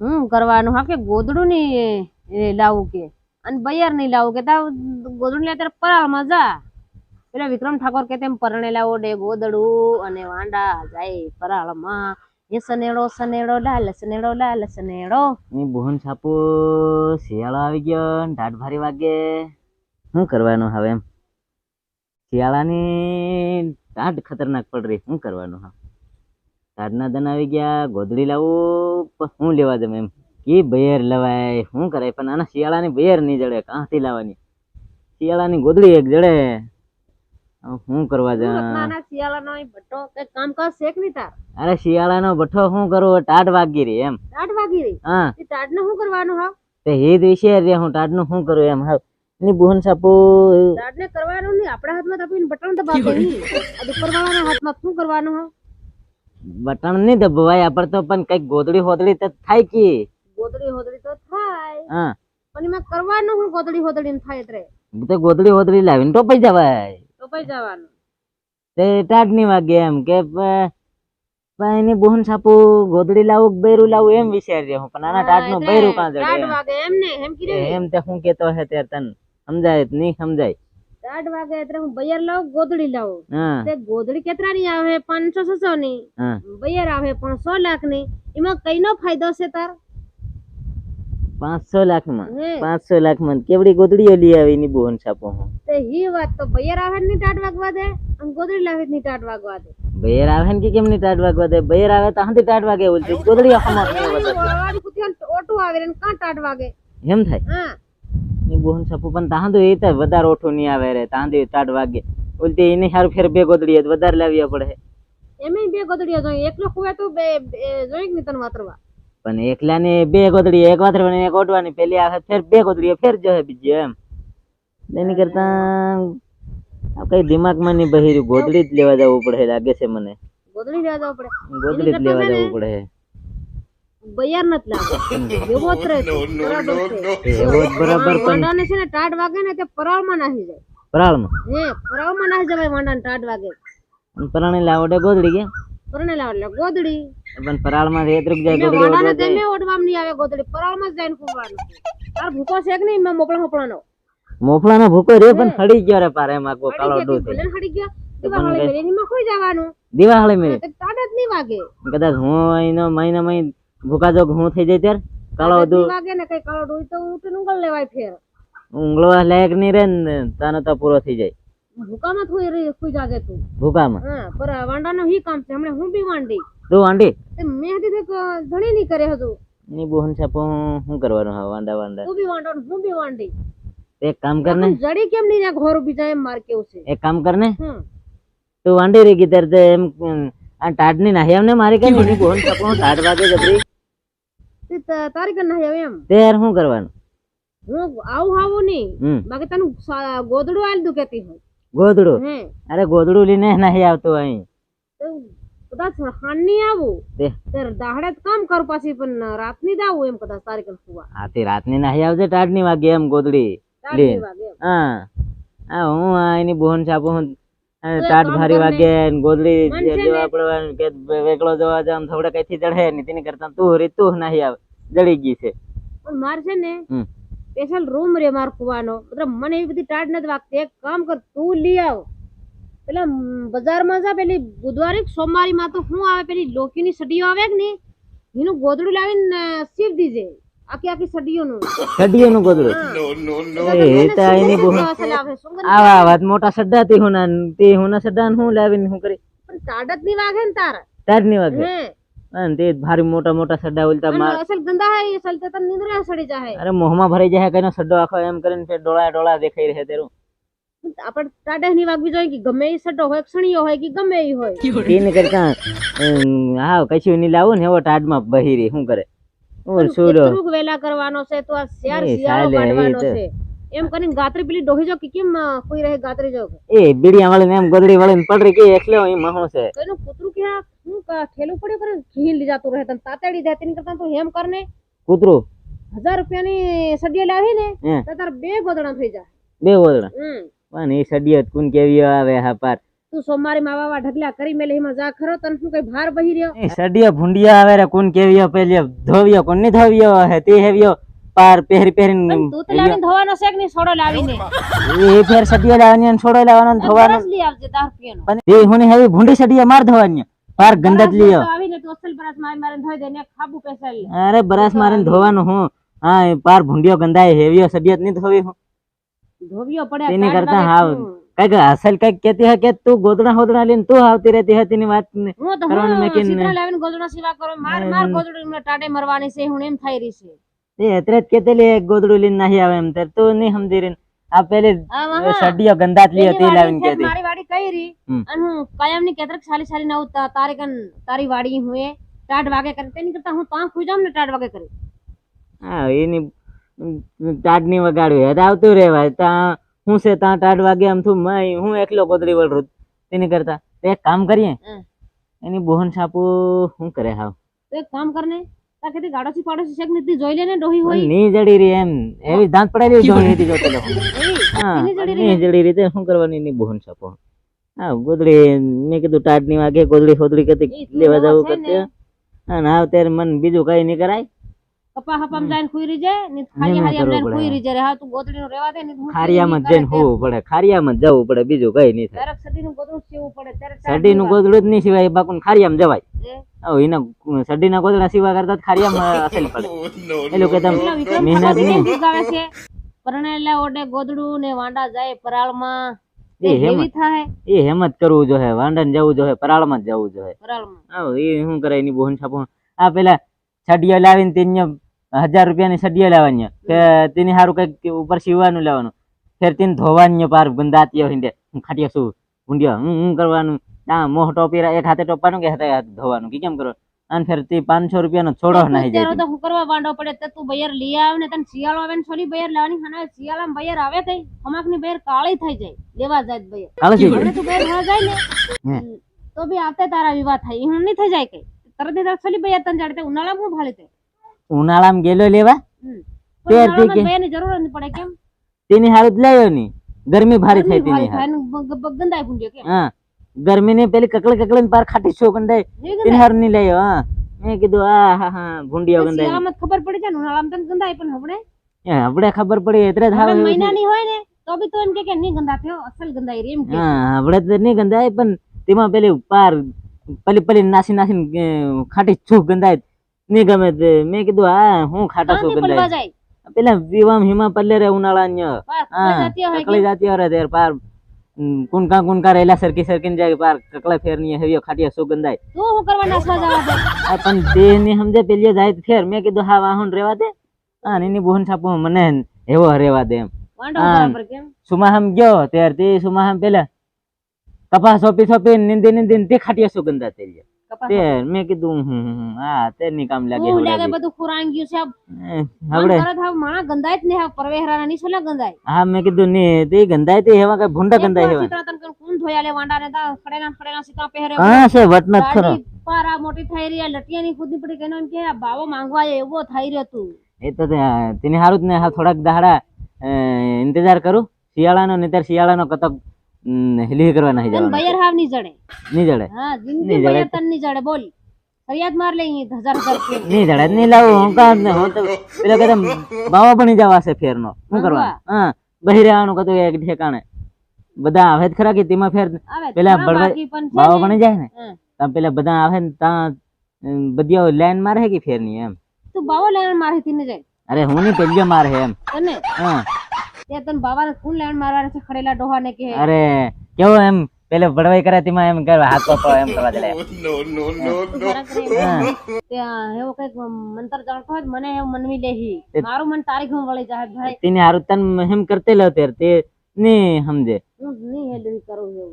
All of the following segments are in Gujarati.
હું કરવાનું હા કે ગોદડું ની લાવું કે. અને બૈયાર નહીં લાવું કે. તાવ, ગોદડું લે ત્યારે પરાળ મજા. પેલા વિક્રમ ઠાકોર કે તેમ પરણે લાવો ડે ગોદડું અને વાંડા જાય પરાળમાં. એ સનેડો સનેડો લાલ સનેડો લાલ સનેડો. બોહન છાપો શિયાળો આવી ગયો ટાઢ ભારી વાગે. શું કરવાનું હવે એમ? શિયાળાની ટાઢ ખતરનાક પડ રહી. શું કરવાનું હા? ટાઢના દન આવી ગયા ગોદડી લાવું પણ શું લેવા જમે એમ? કે બેર લવાય શું કરાય? પણ આના શિયાળાની બેર નહીં જડે કાંથી લાવવાની. શિયાળાની ગોદડી એક જડે. શું કરવા જા? નાના શિયાળાનો અહીં ભટ્ટો કામ કર શેક નહીં તાર. અરે શિયાળાનો ભઠ્ઠો શું કરવો ટાટ વાગી રહી એમ. ટાટ વાગી રહી? હા. તે ટાટનું શું કરવાનું હા તે હેત વિશે રે હું ટાઢનું શું કરું એમ? હા. ની બોહન સાપુ. ટાટ ને કરવાનું નહીં આપણા હાથમાં તો બટન દબાવી નહીં આ ઉપરવાળાના હાથમાં શું કરવાનું હા બટન નહીં દબાવાય આપણ તો પણ કંઈક ગોદડી હોદડી તો થાય કે? ગોદડી હોદડી તો થાય. હા. પણ એમાં કરવાનું હું ગોદડી હોદડી ને થાય એટલે? તો ગોદડી હોદડી લાવીને ટોપાઈ જવાય. તો જવાનું. તે ટાઢની વાગે એમ કે પણ એની બોહન સાપુ ગોદડી લાવું બૈરું લાવું એમ વિચારી રહ્યો પણ આના ટાઢનું બૈરું કાં જડે એમ? ને એમ કીધું. એમ તે હું કેતો હે ત્યારે તન. સમજાય નહીં સમજાય? ટાટ વાગે એટલે હું બૈયર લાવ ગોદડી લાવ તે ગોદડી કેટલાની આવે પાંચસો છસો ની બૈયર આવે પણ સો લાખની એમાં કઈનો ફાયદો છે તાર પાંચસો લાખમાં પાંચસો લાખમાં કેવડી ગોદડીઓ લઈ આવી એની બોન છાપો હું તે હી વાત તો બૈયર આવે ની ટાટ વાગવા દે અને ગોદડી લાવે ની ટાટ વાગવા દે બેર આવે ને કે કેમ ની ટાઢ વાગવા દે બેર આવે તો હાંથી ટાઢ વાગે ઓલતી ગોદડી આખમાં ઓટો આવે ને કાં ટાટ વાગે એમ થાય હા ની બોહન સાપુ. પણ તાંદુ એ તો વધારે ઓઠું નહીં આવે રે. તાંદુ ટાઢ વાગે. બોલતી એને હાર ફેર બે ગોદડી જ વધારે લાવવી પડે. એમે બે ગોદડીએ જોઈએ. એકલો ખુવે તો બે જોઈ કે તને વાતરવા? પણ એકલા ને બે ગોદડી એક વાતરવાની એક ઓઢવાની. પેલી આવે ફેર બે ગોદડી ફેર જશે બીજી એમ. એની કરતા આ કઈ દિમાગમાં નહીં બહેર્યું. ગોદડી જ લેવા જવું પડે લાગે છે મને. ગોદડી લેવા જવું પડે. ગોદડી જ લેવા જવું પડે. બૈયાર નથી લાગે એવો જ રહે છે. બરાબર છે. એવો જ બરાબર પણ છે ને ટાટ વાગે ને તે પરાળમાં નાહી જાય. પરાળમાં? હે પરાળમાં નાહી જવાય વાંડાને ટાટ વાગે. પરાણે લાવડે ગોદડી કે? પરણેલા એટલે ગોદડી. પણ પરાળમાં રેતરૂક જાય ગોદડી વાંડાને તેમે ઓઢવામાં નહીં આવે ગોદડી. પરાળમાં જ જઈને ફૂંકવાનું તાર ભૂકો છે કે નહીં? મેં મોકળા મોકળાનો મોફળાનો ભૂકો રહ્યો પણ હળી ગયો રે પારે એમાં કોઈ કાળો ડૂ ગયા. દિવાળી એમાં ખોઈ જવાનું. દિવાળી મેં ટાટ જ નહીં વાગે. કદાચ હું એનો મહિના મહિને ભૂકા જો હું થઈ જાય ત્યારે? કાળો દુ નહીં ને કઈ કાળો ડોઈ તો લેવાય ફેર. લાયક નહીં રે ને તાનો તો પૂરો થઈ જાય. ભૂકામાં થોઈ રહી ખુઈ જાગે તું. ભૂકામાં હા પર વાંડાનો હી કામ છે હમણે હું બી વાંડી. તું વાંડી? મેં હતી તો ઘણી ની કરે હજુ. ની બોહન છાપો શું કરવાનું હા વાંડા વાંડા. તું બી વાંડો હું બી વાંડી. એક કામ કર ને. જડી કેમ નહીં જાય ઊભી બીજા એમ માર કેવું છે? એક કામ કર ને. હમ. તું વાંડી રહી ગીતર તે એમ આ ટાડની નાહી એમને મારી કઈ એની બોહન છાપો હું ટાઢ વાગે જબરી તારી કર આવે એમ? ત્યારે શું કરવાનું? હું આવું આવું નહીં. બાકી તને ગોદડું આલ કેતી હોય. ગોદડું અરે ગોદડું લઈને નહીં આવતો અહીં. કદાચ હાન નહીં આવું. તે. દાહડે કામ કરું પાછી પણ રાતની દાવું એમ કદાચ તારી કર સુવા આથી રાતની નાહી આવજે ટાઢની વાગે એમ ગોદડી રાતની. હા. હા હું આ એની બોહન છાપું હું કામ ભારી ને. વાગે ને ગોદડી ને. લેવા પડવાનું કે વેકલો જવા જામ થોડા કઈથી ચડે ને તેની કરતા તું રે તું નહીં આવે. જડી ગઈ છે. પણ માર છે ને સ્પેશિયલ રૂમ રે માર કુવાનો. મતલબ મને એવી બધી ટાટ નથી વાગતી. એક કામ કર તું લઈ આવ. પેલા મ, બજારમાં જા પેલી બુધવારે સોમવારી માં તો હું આવે પેલી લોકીની સડીઓ આવે કે નહીં? એનું ગોદડું લાવીને સીવ દીજે. આખી આખી સડીઓનું સડીઓનું ગોદડું. એ તો એની અસલ આવે વાત મોટા સડ્ડા થી હું તે હું સડ્ડા હું લાવીને હું કરી? પણ જ નહીં વાગે ને તાર. તારની વાગે? હે. અને તે ભારી મોટા મોટા સડ્ડા અને માર અસલ ગંદા હે અસલ તો તને નિંદ્રા સડી જાય અરે મોહમાં ભરાઈ જાય કઈનો સડ્ડો આખો એમ કરીને ફેર ડોળા ડોળા દેખાઈ રહે તેરું. આપણે ટાટા ની વાગવી જોઈએ કે ગમે એ સડો હોય ક્ષણીયો હોય કે ગમે એ હોય. એને કરતા હા કશું નહીં લાવું ને એવો ટાઢમાં બહી રહી શું કરે? કેટલુંક વેલા કરવાનો છે તો આ એ શિયાળો એ કાઢવાનો. છે. એમ કરીને ગાત્રી પેલી ડોહી જો કે કેમ કોઈ રહે ગાત્રી જો? એ બીડિયા વાળીને એમ ગોદડી વાળીને પડ રહી કે એકલો અહીં મહો છે. તો એનું કૂતરું કે ક- ઠેલું પડ્યું કરે ઘી લઈ જતું રહે તને તાતડી જાય તેની કરતા તું હેમ કરને. કૂતરું? હજાર રૂપિયાની સડિયા લાવી ને તો તાર બે ગોદડા થઈ જાય. બે ગોદડા? પણ એ સડિયત કુન કેવી આવે હા પાર. તું સોમવારે માવા વાવા ઢગલા કરી મેલે એમાં જા ખરો તને શું કઈ ભાર બહી રહ્યો? સડિયો ભૂંડિયા આવે રે કોણ કેવિયો પેલે ધોવિયો કોણની ધોવિયો હે તે હેવિયો પાર પહેરી પહેરીને તું તો લાવીને ધોવાનો છે કે ની છોડો લાવીને. એ ફેર સડિયા લાવવાની અને છોડો લાવવાનો ને ધોવાનો. લઈ આવજે દાર પીનો પણ એ હુની હેવી ભુંડી સડિયા માર ધોવાની. પાર ગંદત લીયો આવીને ટોસલ બરાસ મારી મારે ધોઈ દે ને ખાબુ પેસલ અરે બરાસ મારે ધોવાનું હું. હા પાર ભુંડિયો ગંદાય હેવિયો સડિયા ની ધોવી હું. ધોવિયો પડે તેની કરતા હાવ. કંઈક અસલ કંઈક કેતી હે કે તું ગોદડા હોદડા લઈને તું આવતી રહેતી હતી ની વાત ને હું તો હું સીધા લાવીને ગોદડા સેવા કરો માર માર ગોદડું ટાટે મરવાની છે હું એમ થઈ રહી છે. એ અત્યારે જ કેતેલી એક ગોદડું લઈને નહીં આવે એમ ત્યારે તું નહીં સમજી રહી આ પેલી આ વાહ. સડિયો ગંદાત લીયો તેની લાવીને કેતી મારી વાડી કઈ રી. અને હું કાયમની કેતરક સાલી સાલી ના ઉતા તારે કન તારી વાડી હું એ ટાટ વાગે કરી તેની કરતા હું ત્યાં ખુઈ જામ ને ટાટ વાગે કરી. હા એની ટાટની વગાડ્યું હે આવતું રહેવાય. ત્યાં હું છે ત્યાં ટાટ વાગે આમ થું માય હું એકલો કોતરી વળરું તેની કરતા એક કામ કરીએ. એની બોહન સાપુ શું કરે હાવ. એક કામ કરને તાર ગાડોસી પાડોસી શેક નીતિ જોઈ લે ડોહી હોય. ની જડી રહી એમ. એવી દાંત પડાવી જોઈ હતી જોતો તો. હા એની જડી રહી ની જડી રીતે શું કરવાની ની બોહન સાપુ હા ગોદડી મેં કીધું ટાટની વાગે ગોદડી ખોદડી એ કતી લેવા જવું છે ને. કરતી. ત્યારે મન બીજું કઈ નહીં કરાય. કપા હપામ જઈને ખુઈ રહી જાય ને ખારિયા ના હારી જઈને પડે. ખુઈ રહી. જાય હા તું ગોદડી નું રેવા દે ને હું ખારિયામાં જઈને હોવું પડે. ખારિયામાં જવું પડે બીજું કઈ નહીં થાય. તારક સડી નું ગોદડું સીવવું પડે. ત્યારે સડી નું ગોદડું જ નહીં સિવાય બાકુન ખારિયામાં જવાય. ઓ એના સડી ના ગોદડા સિવા કરતા ખારિયામાં અસલ પડે. એ લોકો તમ મહેનત નહીં. છે. પરણેલા ઓડે ગોદડું ને વાંડા જાય પરાળમાં. એ હેમત. થાય. એ હેમત કરવું જોઈએ વાંડન જવું જોઈએ પરાળમાં જ જવું જોઈએ. પરાળમાં. આવ એ શું કરે એની બોહન છાપો. આ પેલા સડિયો લાવીને તેને હજાર રૂપિયાની સડીએ લાવવાની કે તેની સારું કંઈક ઉપર સીવવાનું લેવાનું. ફેર તેને ધોવાની પાર ગંદાતીઓ હિંડે હું ખાટિયા શું ઊંડિયો હું હું કરવાનું? ના મોહ ટોપી એક હાથે ટોપવાનું કે હાથે ધોવાનું? કે કેમ કરો? અને ફેર તે પાંચસો રૂપિયાનો છોડો નાહી જાય તો હું કરવા વાંડો પડે તે તું બયર લઈ આવ ને તને શિયાળો આવે ને છોલી બયર લેવાની. ખાના શિયાળામાં બયર આવે કઈ અમાકની બયર કાળી થઈ જાય. લેવા જાય તો બયર. હવે તું બયર ના જાય ને? તો બી આવતે તારા વિવાહ થાય. હું નહીં થઈ જાય કઈ તરત ને તરત છોલી બયર તને જાડતે ઉનાળામાં હું ભાળી તે? ઉનાળામાં ગેલો લેવા? હમ. તે પણ હતી કે- બયરની જરૂર નહીં પડે કેમ? તેની હારું જ લાવ્યો ની ગરમી ભારી થઈ તેની ને ગંદાય ભૂંડ્યો કેમ? હા. ગરમી ની પેલી કકડે કકડે ને પાર ખાટી છો ગંદાય તેને હારું ની લાવ્યો હા. મેં કીધું આ હા હા ભૂંડિયો ગંદાય આમ ખબર પડી જાય ને ઉનાળામાં તને ગંદાય પણ એ આપણે ખબર પડી એટલે જ હાવ એવું હોય ને તો બી તો એમ કે કે ની ગંદા થયો અસલ ગંદાય રે એમ કે. હા આપણે તો ની ગંદાય પણ તેમાં પેલી પાર પલી પલી નાસી નાસી ખાટી છૂક ગંધાય નહીં ગમે તે મેં કીધું હા હું ખાટા છું ગંદાય પેલા વિવામ હિમા પલ્લે રે ઉનાળા ન્ય કકળી જાતી હરે તેર પાર કુનકા કુનકા રેલા સરકી સરકીન જાય પાર કકળા ફેરની હેવ્યો ખાટિયા શું ગંધાય તું હું કરવા નાસવા જાવા પણ તે ની સમજે પેલી જાય ફેર. મેં કીધું હા વાહન રેવા દે. હા એની બોહન છાપો મને એવો રેવા દે એમ. સુમાહમ ગયો ત્યાર તે સુમાહમ પેલા કપાસ સોપી સોપી નિંદી નિંદી તે ખાટિયા સુગંધા થઈ ગયા કપાસ તે મેં કીધું હમ, હા તે ની કામ લાગે હું લાગે. બધું ખુરાન ગયું છે એ, હવડે. તરત હવે માણા ગંદાય જ નહીં હવે પરવેહરાના નહીં છોલા ગંદાય હા મેં કીધું ને તે ગંધાય તે હેવા કઈ ભૂંડા ગંધાય હેવા સીતરા તન કોણ ધોયા લે વાંડા ને તા ખડેલા ને ખડેલા સીતા પહેરે હા છે વટનત ખરો. દાઢી પારા મોટી થઈ રહી લટિયા ની ખુદી પડી કેનો એમ કે બાવો માંગવા એવો થઈ રહ્યો તું. એ તો તેને હારું જ ને હા થોડાક દાડા ઇંતજાર કરું. શિયાળાનો નહીતર શિયાળાનો કતક હિલી કરવા નહીં જવાનું. બયર હાવ નહીં જડે. નહીં જડે? હા જિંદગી જડે. બયર તન નહીં જડે બોલ. ફરિયાદ માર લે હજાર હજાર નહીં જડે નહીં લાવું હું કાં ને હું તો પેલો કે બાવા બની જવા છે ફેરનો. શું કરવા હા બહી રહેવાનું કતો એક ઠેકાણે. બધા આવે જ ખરા કે તેમાં ફેર પેલા બાવા બની જાય ને. ત્યાં પેલા બધા આવે ને ત્યાં બધી લાઈન મારે કે ફેરની એમ? તું બાવા લાઈન મારે તીને જાય. અરે હું નહીં પેલીઓ મારે એમ. તને? હા. તે તને બાવાને કોણ લેણ મારવાના છે ખડેલા ડોહા ને કે? અરે કેવો એમ? પેલે બળવાઈ કરે તેમાં એમ કરવા હાથ પકડો એમ કરવા દે જરાક રે. હા. ત્યાં એવો કંઈક મંતર જાણતો હોય મને એવું મનવી લેહી મારું મન તારીખમાં વળી જાય ભાઈ. તેને હારું તન એમ કરતે લો તેર તે નહીં સમજે. હું નહીં હેલું કરું એવું.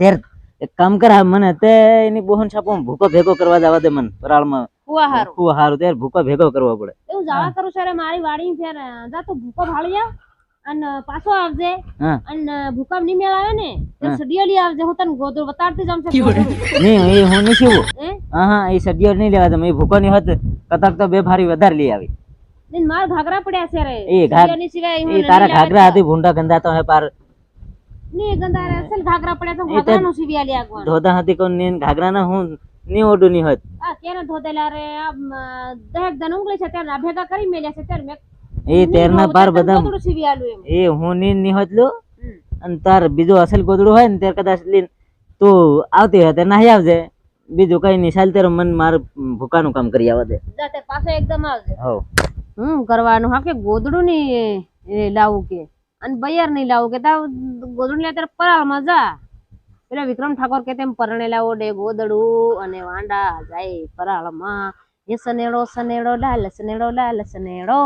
તેર એક કામ કર મને તે એની બોહન છાપો ભૂકો ભેગો કરવા જવા દે મને પરાળમાં કુવા હારું. ખૂબ હારું તેર ભૂકો ભેગો કરવો પડે. એવું જવા કરું મારી વાડી ફેર જા તું ભૂકો ભાળી આવ. અને પાછો આવજે. અને ભૂકંપની મેળ આવે ને તો સડિયો લઈ આવજે. હું તને ગોદડું બતાડતી જામ છે. નહીં એ હું નહીં શીવું હા? હા એ સડિયો નહીં લેવા તમે એ ભૂકો ની હત કતક તો બે ભારી વધારે લઈ આવી. નહીં માર ઘાઘરા પડ્યા છે રે. એ ઘાઘ- સિવાય હું એ તારા ઘાઘરા હતી ભૂંડા ગંદા તો હે પાર. ની ગંધારે અસલ ઘાઘરા પડ્યા તો ઘાઘરા તો- સિવાય લઈ આગવાનું ધોતા હતી કોણ ને ઘાઘરા ના હું ની ઓડું ની હત. આ કેને ધોતેલા રે? આ દહેક દન ઉંગલી છે ત્યારે ભેગા કરી મેલ્યા છે ત્યારે મેં એ તેરના પાર બધા એ હું ની ની હોત અને તાર બીજું અસલ ગોદડું હોય ને ત્યારે કદાચ લઈને તું આવતી હોય ત્યારે નાહી આવજે. બીજું કઈ નહીં ચાલ તારે મન મારું ભૂકાનું કામ કરી આવવા દે. પાછો એકદમ આવજે. હવ. હું કરવાનું હા કે ગોદડું ની એ લાવું કે. અને બૈયાર નહીં લાવું કે તા ગોદડું લે ત્યારે પરાળમાં જા. પેલા વિક્રમ ઠાકોર કે તેમ પરણેલા ઓડે ગોદડું અને વાંડા જાય પરાળમાં. એ સનેડો સનેડો લાલ સનેડો લાલ સનેડો.